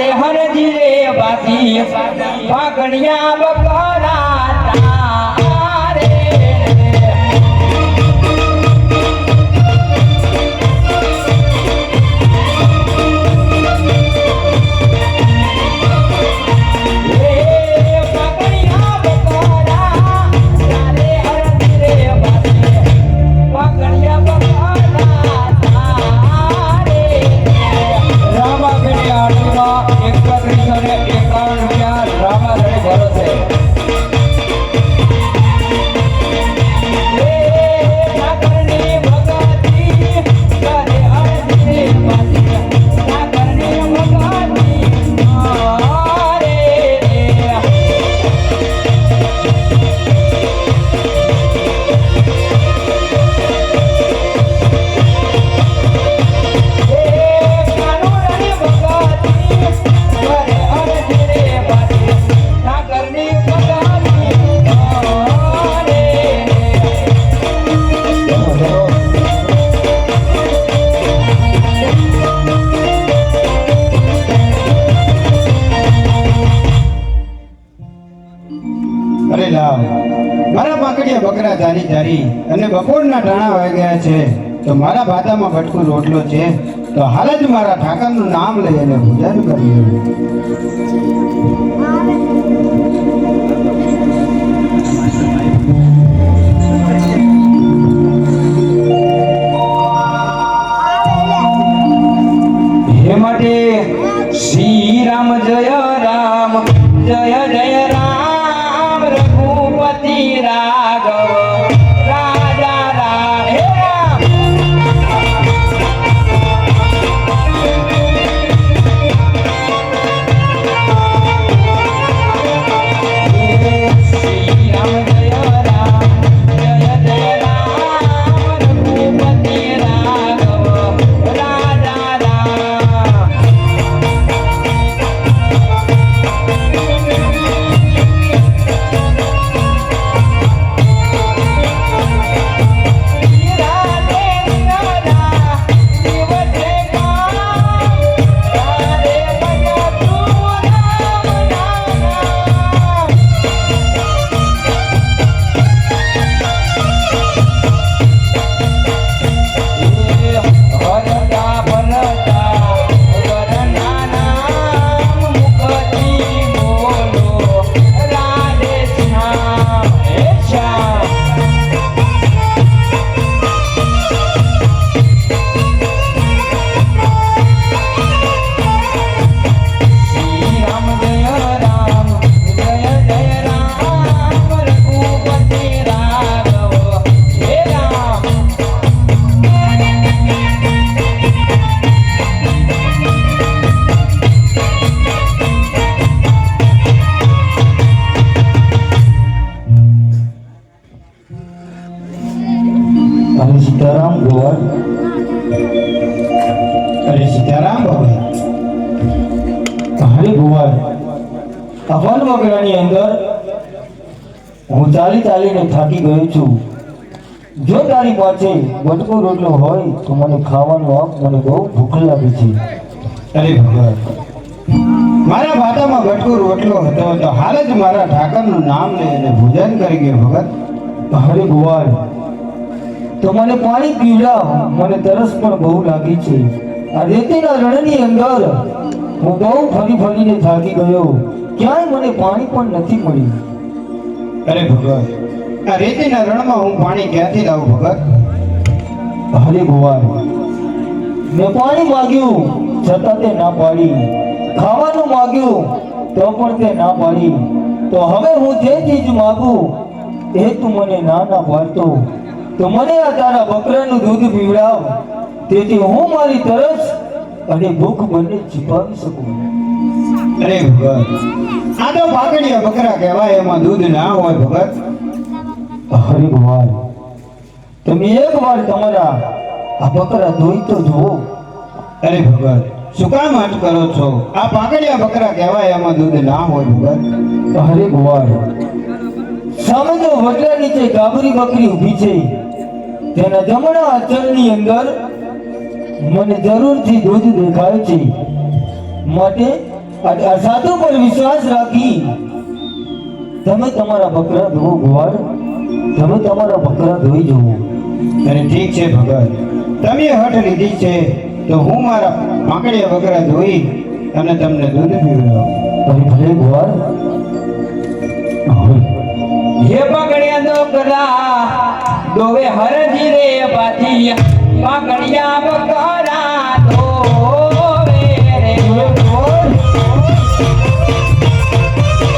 તારે હરજી રે બાસી પાકણિયા બકરા અને બપોરના ટાણા વાગ્યા છે. તો મારા ભાતામાં ભટકું રોટલો છે. તો હાલ જ મારા ઠાકરનું નામ લઈ અને ભોજન કરી શ્રી રામ જય રામ જય ચાલી ચાલીને થાકી ગયો છું. જો તારી પાસે બટકો રોટલો હોય, તો મને ખાવાનો આપ, મને બહુ ભૂખ લાગી છે. અરે ભગવાન, મારા ભાતામાં ગટકો રોટલો હતો, તો હાલ જ મારા ઠાકરનું નામ લઈ અને ભોજન કરી ગયો ભગત હરે ભુવન તો મને પાણી પીવડાવ મને તરસ પણ બહુ લાગી છે. આ રેતીના રણની અંદર હું બહુ ફરી ફરીને થાકી ગયો. ક્યાંય મને પાણી પણ નથી મળ્યું. અરે ભગવાન. આ રેતીના રણમાં હું પાણી ક્યાંથી લાવું ભગત હરે ભુવન મેં પાણી માગ્યું છતાં તે ના પાડી. ખાવાનું માગ્યું તો પણ તે ના પાડી. તો હવે હું જે ચીજ માગું એ તું મને ના ના પાડતો. તો મને આ તારા બકરાનું દૂધ પીવડાવ. તેથી હું મારી તરસ અને ભૂખ મને છીપાવી શકું. અરે ભગવાન. આ તો પાકડિયા બકરા કહેવાય, એમાં દૂધ ના હોય ભગત. હરે ભગવાન, તમે એક વાર તમારા આ બકરા ધોઈ તો જુઓ. અરે ભગત શું કામ હટ કરો છો? આ પાકડિયા બકરા કહેવાય, એમાં દૂધ ના હોય ભગત. હરે ભગવાન સામે તો વડલા નીચે ગાબરી બકરી ઊભી છે. તેના જમણા આચરણની અંદર મને જરૂરથી દૂધ દેખાય છે. માટે સાધુ પર વિશ્વાસ રાખી તમે તમારા બકરા ધોવો ગોવાળ તમે તમારા બકરા ધોઈ જવો. અને ઠીક છે ભગત તમે હઠ લીધી છે તો હું મારા પાંકડિયા બકરા ધોઈ અને તમને દૂધ પીવડાવું. તમે ભલે ગોવાળ હે પકડ્યા ડોકરા દોવે હરજી રે પાછી પાકડિયા બકરા Thank you.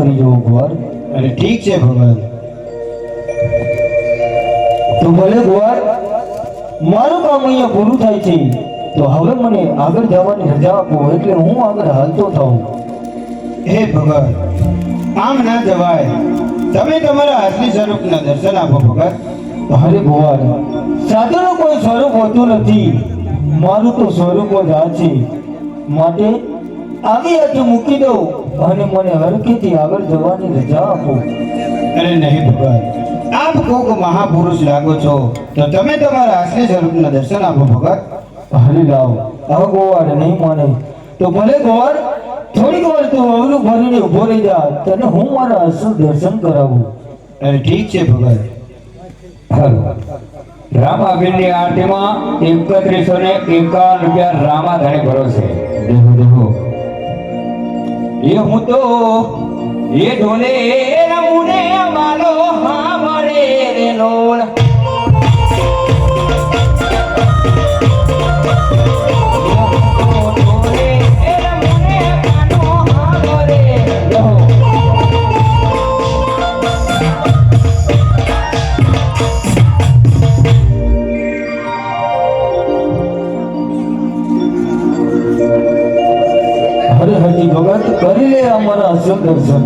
કરી જવો ગોવાળ અરે ઠીક છે ભગવાન. તો ભલે ગોવાળ મારું કામ અહીંયા પૂરું થાય છે. તો હવે મને આગળ જવાની રજા આપો એટલે હું આગળ હાલતો થાઉં. હે ભગત આમ ના જવાય. તમે તમારા અસલી સ્વરૂપના દર્શન આપો ભગત હરે ભગવાન સાધુનું કોઈ સ્વરૂપ હોતું નથી. મારું તો સ્વરૂપ જ આ છે. માટે આવી હાથે મૂકી દઉં. અને મને હરખેથી આગળ જવાની રજા આપો. અરે નહીં ભગત આપ કોક મહાપુરુષ લાગો છો તો તમે તમારા આશ્રય સ્વરૂપના દર્શન આપો ભગત હરી લાવ હવે ગોવાળ નહીં માને. તો ભલે ગોવાળ થોડીક વાર તું અવરું ભરીને ઊભો રહી જા તને હું મારા અસલ દર્શન કરાવું. અરે ઠીક છે ભગત રામાભીરની આરતીમાં એકત્રીસો ને એકાવન રૂપિયા રામાધણે ભરોસે. ભરો દેખો એ હું તો એ ઢોલે રમુને માલો હા મળે રે લોલ કરી લે અમારા અસલ દર્શન.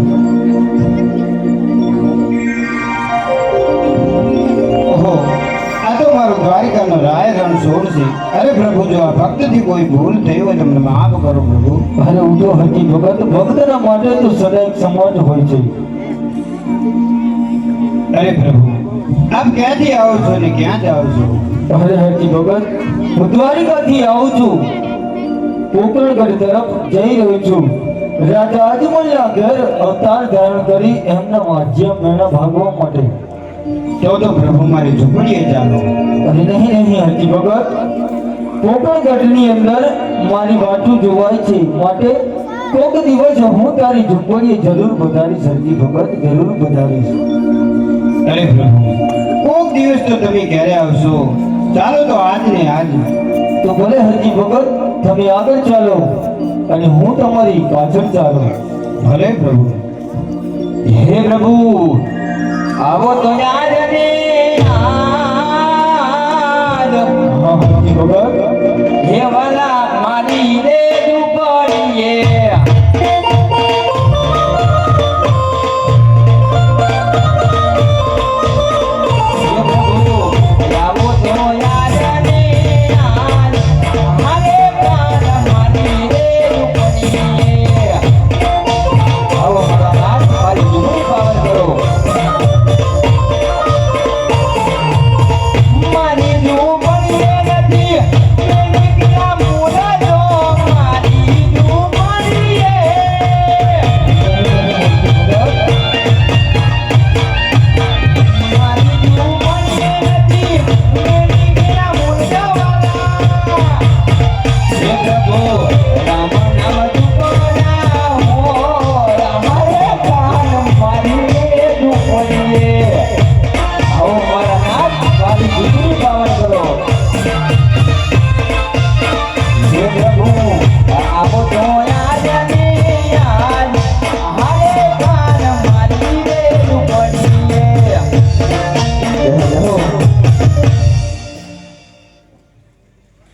ઓહો આ તો મારો દ્વારિકાનો રાય રણછોડ છે. અરે પ્રભુ જો આ ભક્તથી કોઈ ભૂલ થઈ હોય તમને માફ કરો પ્રભુ. અરે ઉઠો હરજી ભગત ભક્તના માટે તો સદા એક સમાજ હોય છે. અરે પ્રભુ આપ ક્યાંથી આવો છો ને ક્યાં જાઓ છો? અરે હરજી ભગત હું દ્વારિકાથી આવું છું. કોકરણગઢ તરફ જઈ રહ્યો છું. રાજા અજમલના ઘર અવતાર ધારણ કરી એમના રાજ્ય મેળા ભાગવા માટે. તો તો પ્રભુ મારી ઝૂંપડીએ ચાલો. અને નહીં નહીં હરજી ભગત. પોકરણગઢની અંદર મારી વાટું જોવાય છે. માટે કોક દિવસ હું તારી ઝૂંપડીએ જરૂર વધારીશ હરજી ભગત જરૂર વધારીશ અરે પ્રભુ કોક દિવસ તો તમે ક્યારે આવશો? ચાલો તો આજ ને આજ તો ભલે હરજી ભગત તમે આગળ ચાલો. અને હું તમારી પાછળ ચાલો. ભલે પ્રભુ. હે પ્રભુ આવો તો. હે વાલા મારી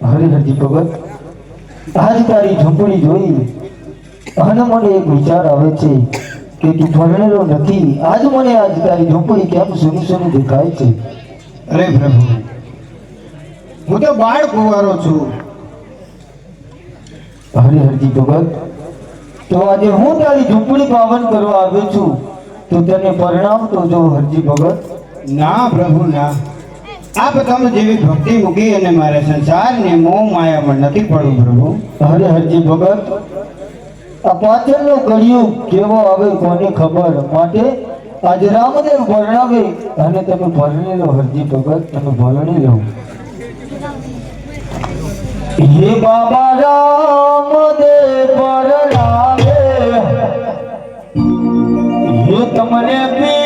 હરિહરજી ભગત આજ તારી ઝૂંપડી જોઈ અને મને એક વિચાર આવે છે કે તું ભણેલો નથી આજ મને આજ તારી ઝૂંપડી કેમ સોની સોની દેખાય છે? અરે પ્રભુ હું તો બાળ કુવારો છું. હરિહરજી ભગત તો આજે હું તારી ઝૂંપડી પાવન કરવા આવ્યો છું તો તેને પરિણામ તો જો હરજી ભગત. ના, પ્રભુ, ના. આપ તમે જેવી ભક્તિ મૂકી અને મારે સંસારને મોહ માયામાં નથી પડવું, પ્રભુ. હરે હરજી ભગત, આ પાછળનો કળિયુગ કેવો આવે કોને ખબર? માટે આજે રામદેવ પરણાવે અને તમે પરણી લો, હરજી ભગત, તમે પરણી લો. હે બાબા રામદેવ પરણાવે. હે તમને પીરની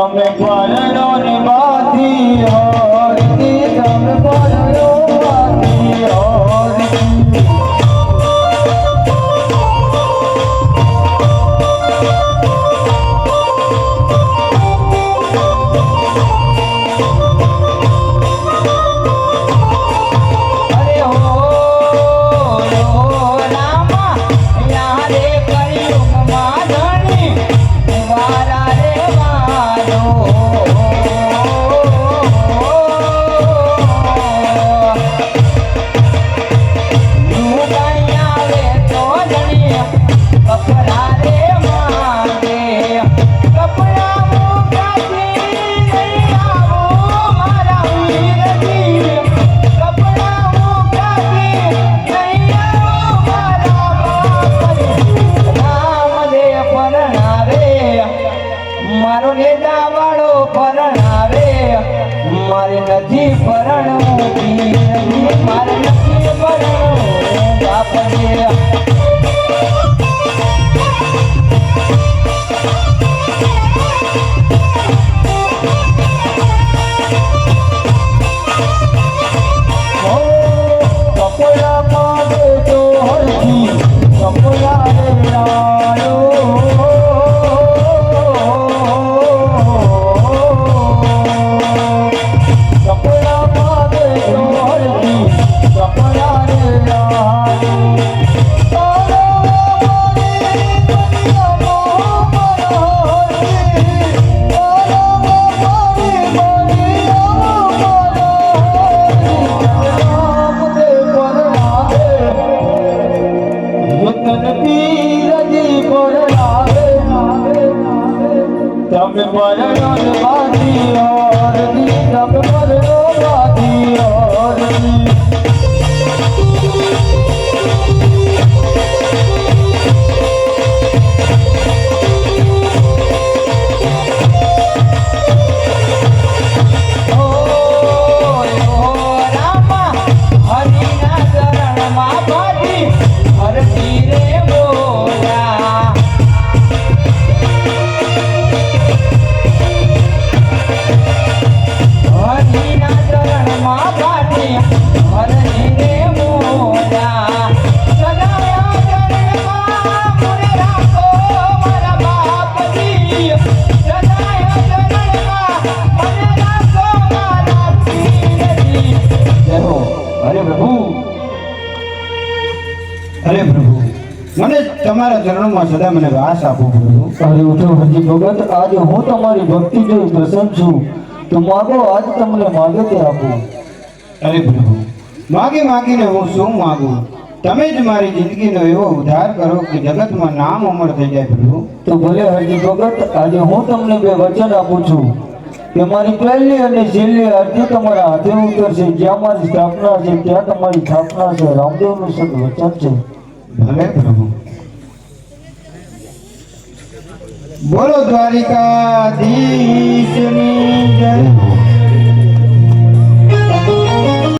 તમે પરણો ને બાથી હોરતી તમે પરણો બાથી હોરતી વીરજી મારે નથી પરણવું બાપજી તમારા ચરણોમાં સદા મને વાસ આપો પ્રભુ. અરે ઉઠો હજી ભગત? આજે હું તમારી ભક્તિ જોઈ પ્રસન્ન છું. તો માગો આજ તમને માગે તે આપો. અરે પ્રભુ માગી માગીને હું શું માગું? તમે જ મારી જિંદગીનો એવો ઉદ્ધાર કરો કે જગતમાં નામ અમર થઈ જાય પ્રભુ. તો ભલે હરજી ભગત આજે હું તમને બે વચન આપું છું. કે મારી પહેલી અને છેલ્લી અરજી તમારા હાથે ઉતરશે. જ્યાં મારી સ્થાપના છે ત્યાં તમારી સ્થાપના છે. રામદેવનું સદ વચન છે. ભલે પ્રભુ. બોલો દ્વારિકાધીશની જય.